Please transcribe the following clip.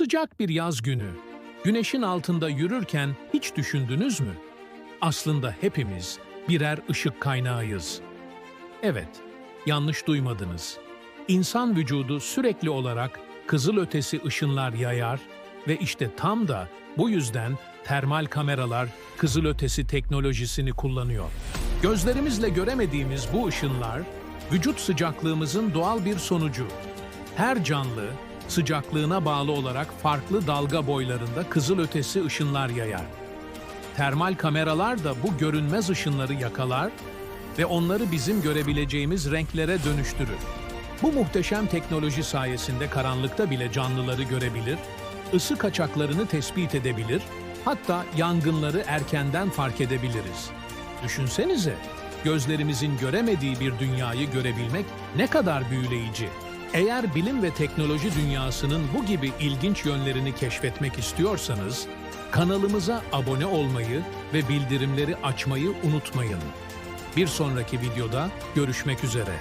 Sıcak bir yaz günü, güneşin altında yürürken hiç düşündünüz mü? Aslında hepimiz birer ışık kaynağıyız. Evet, yanlış duymadınız. İnsan vücudu sürekli olarak kızılötesi ışınlar yayar ve işte tam da bu yüzden termal kameralar kızılötesi teknolojisini kullanıyor. Gözlerimizle göremediğimiz bu ışınlar, vücut sıcaklığımızın doğal bir sonucu. Her canlı, sıcaklığına bağlı olarak farklı dalga boylarında kızılötesi ışınlar yayar. Termal kameralar da bu görünmez ışınları yakalar ve onları bizim görebileceğimiz renklere dönüştürür. Bu muhteşem teknoloji sayesinde karanlıkta bile canlıları görebilir, ısı kaçaklarını tespit edebilir, hatta yangınları erkenden fark edebiliriz. Düşünsenize, gözlerimizin göremediği bir dünyayı görebilmek ne kadar büyüleyici. Eğer bilim ve teknoloji dünyasının bu gibi ilginç yönlerini keşfetmek istiyorsanız, kanalımıza abone olmayı ve bildirimleri açmayı unutmayın. Bir sonraki videoda görüşmek üzere.